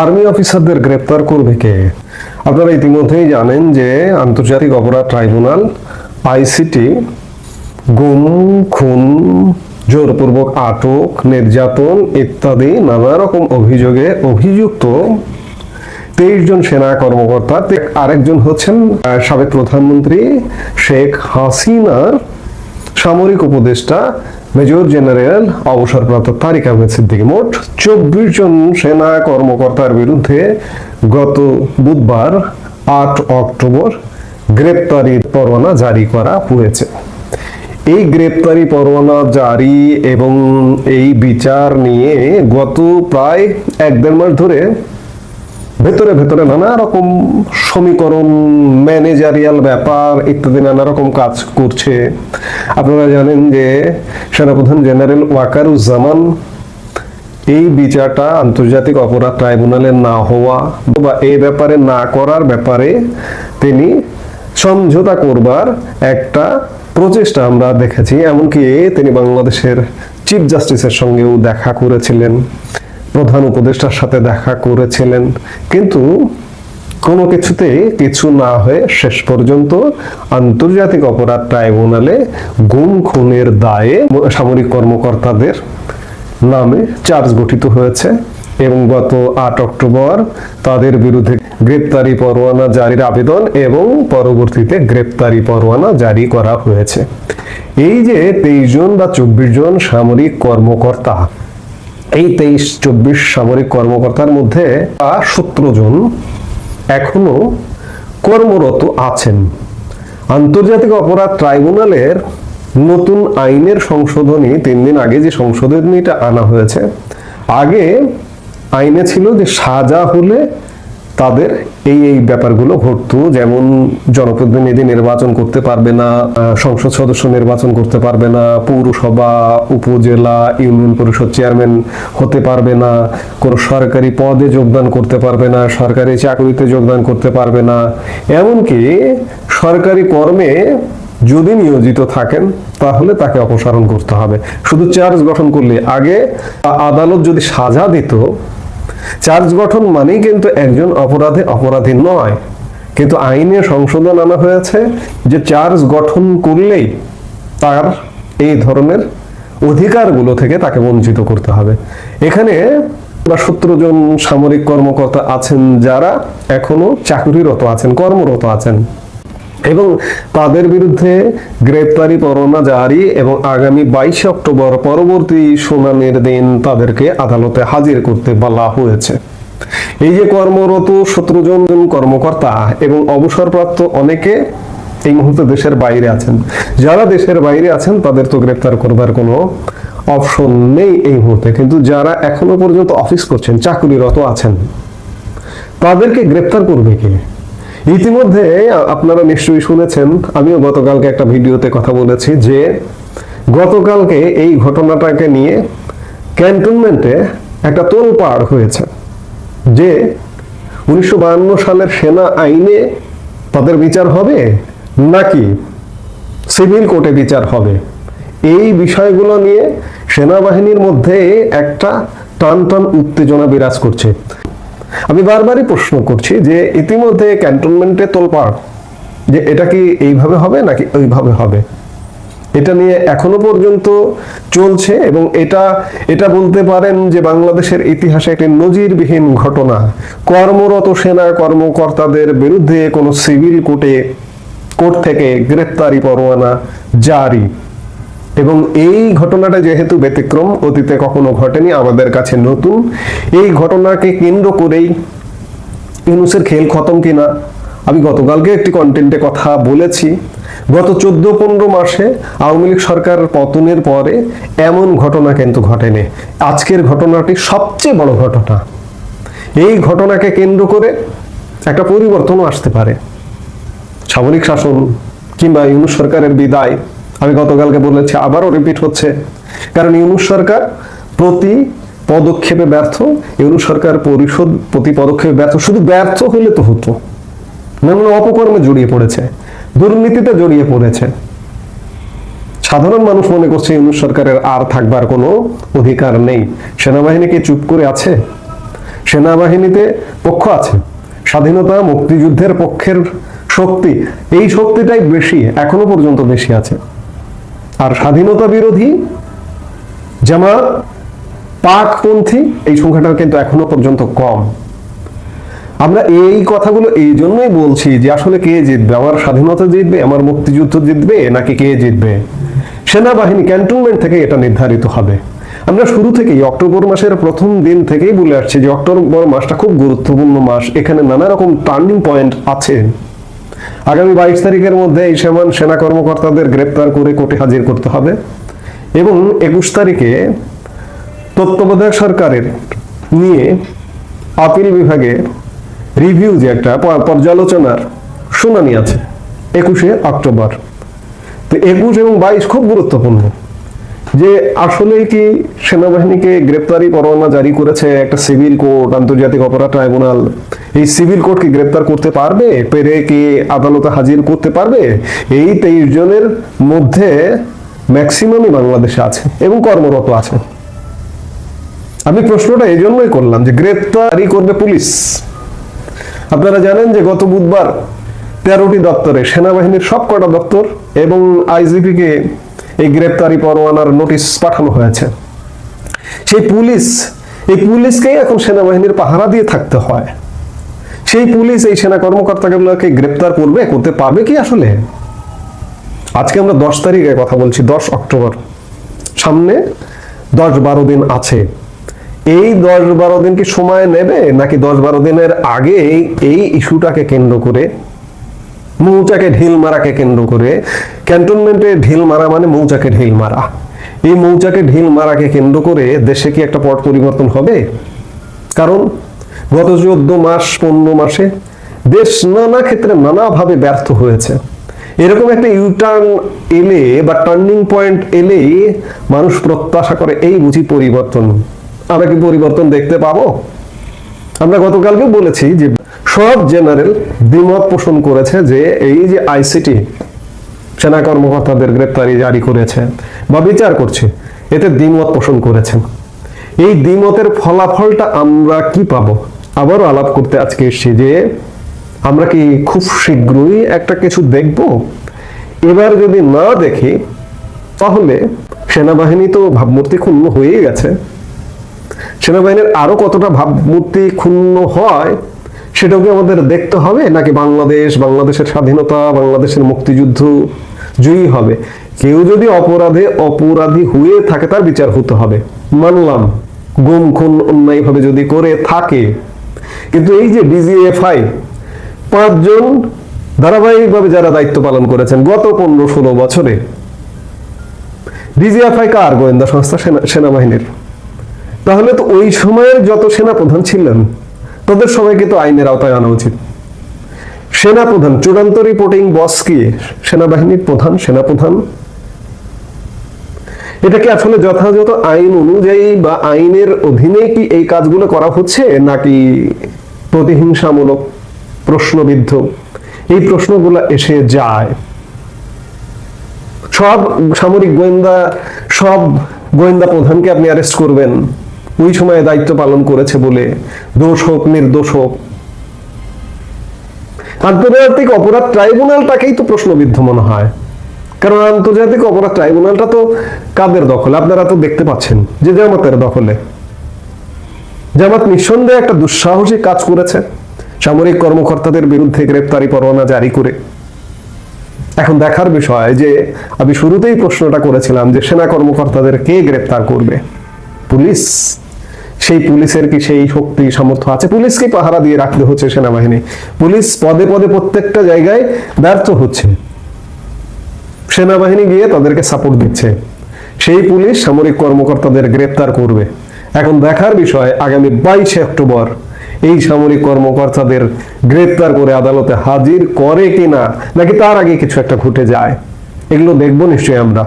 Army অফিসারদের গ্রেপ্তার করবে কে? আপনারা ইতিমধ্যেই জানেন যে আন্তর্জাতিক অপরাধ ট্রাইব্যুনাল, আইসিটি, গুম, খুন, জোরপূর্বক আটক, নির্যাতন ইত্যাদি নানা রকম অভিযোগে অভিযুক্ত তেইশ জন সেনা কর্মকর্তা আরেকজন হচ্ছেন সাবেক প্রধানমন্ত্রী শেখ হাসিনার সামরিক উপদেষ্টা মেজর জেনারেল, অবসরপ্রাপ্ত তারিক আহমেদ সিদ্দিকী মোট চব্বিশ জন সেনা কর্মকর্তার বিরুদ্ধে গত বুধবার আট অক্টোবর গ্রেপ্তারি পরোয়ানা জারি করা হয়েছে। এই গ্রেপ্তারি পরোয়ানা জারি এবং এই বিচার নিয়ে গত প্রায় এক দেড় মাস ধরে ভেতরে ভেতরে নানা রকম সমীকরণ ম্যানেজারিয়াল ব্যাপার ইত্যাদি নানা রকম কাজ করছে। আপনারা জানেন যে সেনাপ্রধান জেনারেল ওয়াকারুজ্জামান এই বিচারটা আন্তর্জাতিক অপরাধ ট্রাইব্যুনালে না হওয়া বা এই ব্যাপারে না করার ব্যাপারে তিনি সমঝোতা করবার একটা প্রচেষ্টা আমরা দেখেছি। এমনকি তিনি বাংলাদেশের চিফ জাস্টিসের সঙ্গেও দেখা করেছিলেন। প্রধান উপদেষ্টার সাথে দেখা করেছিলেন। কিন্তু কোনো কিছুতে কিছু না হয়ে শেষ পর্যন্ত আন্তর্জাতিক অপরাধ ট্রাইব্যুনালে গুম, খুনের দায়ে সামরিক কর্মকর্তাদের নামে চার্জ গঠিত হয়েছে এবং গত আট অক্টোবর তাদের বিরুদ্ধে গ্রেপ্তারি পরোয়ানা জারির আবেদন এবং পরবর্তীতে গ্রেপ্তারি পরোয়ানা জারি করা হয়েছে। এই যে তেইশ জন বা চব্বিশ জন সামরিক কর্মকর্তা এই তেইশ চব্বিশ সামরিক কর্মকর্তার মধ্যে সতেরো জন এখনও কর্মরত আছেন। আন্তর্জাতিক অপরাধ ট্রাইব্যুনালের নতুন আইনের সংশোধনী, তিন দিন আগে যে সংশোধনীটা আনা হয়েছে, আগে আইনে ছিল যে সাজা হলে তাদের এই এই ব্যাপারগুলো ঘটতো। যেমন জনপ্রতিনিধি নির্বাচন করতে পারবে না সংসদ সদস্য নির্বাচন করতে পারবে না, পৌরসভা, উপজেলা, ইউনিয়ন পরিষদ চেয়ারম্যান হতে পারবে না, কোনো সরকারি পদে যোগদান করতে পারবে না, সরকারি চাকরিতে যোগদান করতে পারবে না। এমনকি সরকারি কর্মে যদি নিয়োজিত থাকেন, তাহলে তাকে অপসারণ করতে হবে। শুধু চার্জ গঠন করলে, আগে আদালত যদি সাজা দিত চার্জ গঠন মানেই কিন্তু একজন অপরাধী অপরাধী নয়। কিন্তু আইনে সংশোধন আনা হয়েছে যে চার্জ গঠন করলেই তার এই ধরনের অধিকারগুলো থেকে তাকে বঞ্চিত করতে হবে। এখানে বা সতেরো জন সামরিক কর্মকর্তা আছেন যারা এখনও চাকরিরত আছেন, কর্মরত আছেন। এবং তাদের বিরুদ্ধে গ্রেপ্তারি পরোয়ানা জারি এবং আগামী বাইশে অক্টোবর পরবর্তী শুনানির দিন তাদেরকে আদালতে হাজির করতে বলা হয়েছে। এই যে কর্মরত সতেরো জন কর্মকর্তা এবং অবসরপ্রাপ্ত অনেকে এই মুহূর্তে দেশের বাইরে আছেন। যারা দেশের বাইরে আছেন, তাদের তো গ্রেপ্তার করবার কোনো অপশন নেই এই মুহূর্তে। কিন্তু যারা এখনও পর্যন্ত অফিস করছেন, চাকরিরত আছেন, তাদেরকে গ্রেপ্তার করবে কে? ইতিমধ্যে আপনারা নিশ্চয়ই শুনেছেন, আমিও গতকালকে একটা ভিডিওতে কথা বলেছি যে গতকালকে এই ঘটনাটাকে নিয়ে ক্যান্টনমেন্টে একটা তোলপাড় হয়েছে যে উনিশশো সালের সেনা আইনে তাদের বিচার হবে নাকি সিভিল কোর্টে বিচার হবে? এই বিষয়গুলো নিয়ে সেনাবাহিনীর মধ্যে একটা টান টান উত্তেজনা বিরাজ করছে। আমি বারবারই প্রশ্ন করছি যে ইতিমধ্যে ক্যান্টনমেন্টে তোলপাড়, যে এটা কি এইভাবে হবে নাকি ওইভাবে হবে? এটা নিয়ে এখনও পর্যন্ত চলছে এবং এটা এটা বলতে পারেন যে বাংলাদেশের ইতিহাসে একটি নজিরবিহীন ঘটনা। কর্মরত সেনা কর্মকর্তাদের বিরুদ্ধে কোনো সিভিল কোর্টে, কোর্ট থেকে গ্রেপ্তারি পরোয়ানা জারি। এবং এই ঘটনাটা যেহেতু ব্যতিক্রম, অতীতে কখনো ঘটেনি, আমাদের কাছে নতুন। এই ঘটনাকে কেন্দ্র করেই ইউনুসের খেল খতম কিনা, আমি গতকালকে একটি কন্টেন্টে কথা বলেছি। গত চোদ্দ পনেরো মাসে আওয়ামী লীগ সরকার পতনের পরে এমন ঘটনা কিন্তু ঘটেনি। আজকের ঘটনাটি সবচেয়ে বড় ঘটনা। এই ঘটনাকে কেন্দ্র করে একটা পরিবর্তনও আসতে পারে। সামরিক শাসন কিংবা ইউনুস সরকারের বিদায় আমি গতকালকে বলেছি, আবারও রিপিট হচ্ছে। কারণ ইউনুস সরকার প্রতি পদক্ষেপে ব্যর্থ, ইউনুস সরকার পরিষদ প্রতি পদক্ষেপে ব্যর্থ। শুধু ব্যর্থ হলে তো হতো। নানান অপকর্মে জড়িয়ে পড়েছে, দুর্নীতিতে জড়িয়ে পড়েছে। সাধারণ মানুষ মনে করছে ইউনুস সরকারের আর থাকবার কোনো অধিকার নেই। সেনাবাহিনী কি চুপ করে আছে? সেনাবাহিনীতে পক্ষ আছে। স্বাধীনতা, মুক্তিযুদ্ধের পক্ষের শক্তি, এই শক্তিটাই বেশি, এখনও পর্যন্ত বেশি আছে। আর স্বাধীনতা বিরোধী জামাত, পাকপন্থী, এই সংখ্যাটা কিন্তু এখনও পর্যন্ত কম। আমরা এই কথাগুলো এই জন্যই বলছি যে আসলে কে জিতবে? আমার স্বাধীনতা জিতবে? আমার মুক্তিযুদ্ধ জিতবে? নাকি কে জিতবে? সেনাবাহিনী ক্যান্টনমেন্ট থেকে এটা নির্ধারিত হবে। আমরা শুরু থেকেই অক্টোবর মাসের প্রথম দিন থেকেই বলে আসছি যে অক্টোবর মাসটা খুব গুরুত্বপূর্ণ মাস। এখানে নানা রকম টার্নিং পয়েন্ট আছে। আগামী বাইশ তারিখের মধ্যে এই সমান সেনা কর্মকর্তাদের গ্রেপ্তার করে কোর্টে হাজির করতে হবে এবং একুশ তারিখে তত্ত্বাবধায়ক সরকারের নিয়ে আপিল বিভাগে রিভিউ যে একটা পর্যালোচনার শুনানি আছে একুশে অক্টোবর। তো একুশ এবং বাইশ খুব গুরুত্বপূর্ণ। যে আসলে কি সেনাবাহিনীকে গ্রেপ্তারি পরোয়ানা জারি করেছে একটা সিভিল কোর্ট, আন্তর্জাতিক অপরাধ ট্রাইব্যুনাল, এই সিভিল কোর্ট কি গ্রেপ্তার করতে পারবে? পেরে কি আদালতে হাজির করতে পারবে? এই তেইশ জনের মধ্যে ম্যাক্সিমামই বাংলাদেশে আছে এবং কর্মরত আছে। আমি প্রশ্নটা এই জন্যই করলাম যে গ্রেপ্তারি করবে পুলিশ। আপনারা জানেন যে গত বুধবার তেরোটি দপ্তরে সেনাবাহিনীর সব কটা দপ্তর এবং আইজিপি কে এই গ্রেপ্তারি পরোয়ানার নোটিশ পাঠানো হয়েছে। সেই পুলিশ, এই পুলিশকেই এখন সেনাবাহিনীর পাহারা দিয়ে থাকতে হয়। সেই পুলিশ এই সেনা কর্মকর্তাগুলোকে গ্রেপ্তার করবে, করতে পারবে কি আসলে? আজকে আমরা দশ তারিখে কথা বলছি, দশ অক্টোবর। সামনে দশ বারো দিন আছে। এই দশ বারো দিন কি সময় নেবে, নাকি দশ বারো দিনের আগে এই ইস্যুটাকে কেন্দ্র করে মৌচাকে ঢিল মারাকে কেন্দ্র করে ক্যান্টনমেন্টে ঢিল মারা মানে মৌচাকে ঢিল মারা। এই মৌচাকে ঢিল মারাকে কেন্দ্র করে দেশে কি একটা পট পরিবর্তন হবে? কারণ গত চোদ্দ মাস, পনেরো মাসে দেশ নানা ক্ষেত্রে নানাভাবে ব্যর্থ হয়েছে। এরকম একটা ইউটার্ন এলে বা টার্নিং পয়েন্ট এলেই মানুষ প্রত্যাশা করে, এই বুঝি পরিবর্তন, আমরা কি পরিবর্তন দেখতে পাবো? আমরা গতকালকে বলেছি যে সব জেনারেল দ্বিমত পোষণ করেছে যে এই যে আইসিটি সেনা কর্মকর্তাদের গ্রেপ্তারি জারি করেছে বা বিচার করছে, এতে দ্বিমত পোষণ করেছেন। এই দ্বিমতের ফলাফলটা আমরা কি পাব? আবারও আলাপ করতে আজকে এসেছি যে আমরা কি খুব শীঘ্রই একটা কিছু দেখব? এবার যদি না দেখি, তাহলে সেনাবাহিনী তো ভাবমূর্তি ক্ষুণ্ণ হয়েই গেছে। সেনাবাহিনীর আরও কতটা ভাবমূর্তি ক্ষুণ্ণ হয় সেটাও কি আমাদের দেখতে হবে নাকি বাংলাদেশ, বাংলাদেশের স্বাধীনতা, বাংলাদেশের মুক্তিযুদ্ধ জয়ী হবে? কেউ যদি অপরাধে অপরাধী হয়ে থাকে, তার বিচার হতে হবে। মানলাম, গুম খুন অন্যায়ভাবে যদি করে থাকে। কিন্তু এই যে ডিজিএফআই, পাঁচজন ধারাবাহিকভাবে যারা দায়িত্ব পালন করেছেন গত পনেরো ষোলো বছরে, ডিজিএফআই কার? গোয়েন্দা সংস্থা সেনাবাহিনীর। তাহলে তো ওই সময়ের যত সেনা প্রধান ছিলেন তাদের সবাইকে তো আইনের আওতায় আনা উচিত। সেনা প্রধান চূড়ান্ত রিপোর্টিং বস কি? সেনাবাহিনীর প্রধান সেনা প্রধান এটা কি আসলে যথাযথ আইন অনুযায়ী বা আইনের অধীনে কি এই কাজগুলো করা হচ্ছে, নাকি প্রতিহিংসামূলক, প্রশ্নবিদ্ধ? এই প্রশ্নগুলো এসে যায়। সব সামরিক গোয়েন্দা, সব গোয়েন্দা প্রধানকে আপনি অ্যারেস্ট করবেন। ওই সময়ে দায়িত্ব পালন করেছে বলে দোষ হোক, নির্দোষ হোক। আন্তর্জাতিক অপরাধ ট্রাইব্যুনালটাকেই তো প্রশ্নবিদ্ধ মনে হয়। কারণ আন্তর্জাতিক অপরাধ ট্রাইব্যুনালটা তো কাদের দখলে? আপনারা তো দেখতে পাচ্ছেন যে জামাতের দখলে। জামাত নিঃসন্দেহে একটা দুঃসাহসিক কাজ করেছে। সামরিক কর্মকর্তাদের বিরুদ্ধে গ্রেপ্তারি পরোয়ানা জারি করে। এখন দেখার বিষয় যে, আমি শুরুতেই প্রশ্নটা করেছিলাম যে সেনা কর্মকর্তাদের কে গ্রেপ্তার করবে? পুলিশ। সেই পুলিশের কি সেই শক্তি, সামর্থ্য আছে? পুলিশকে পাহারা দিয়ে রাখতে হচ্ছে সেনাবাহিনী। পুলিশ পদে পদে প্রত্যেকটা জায়গায় ব্যর্থ হচ্ছে। সেনাবাহিনী গিয়ে তাদেরকে সাপোর্ট দিচ্ছে। সেই পুলিশ সামরিক কর্মকর্তাদের গ্রেপ্তার করবে। এখন দেখার বিষয়, আগামী বাইশে অক্টোবর এই সামরিক কর্মকর্তাদের গ্রেপ্তার করে আদালতে হাজির করে কিনা, নাকি তার আগে কিছু একটা ঘটে যায়? এগুলো দেখব নিশ্চয়ই আমরা।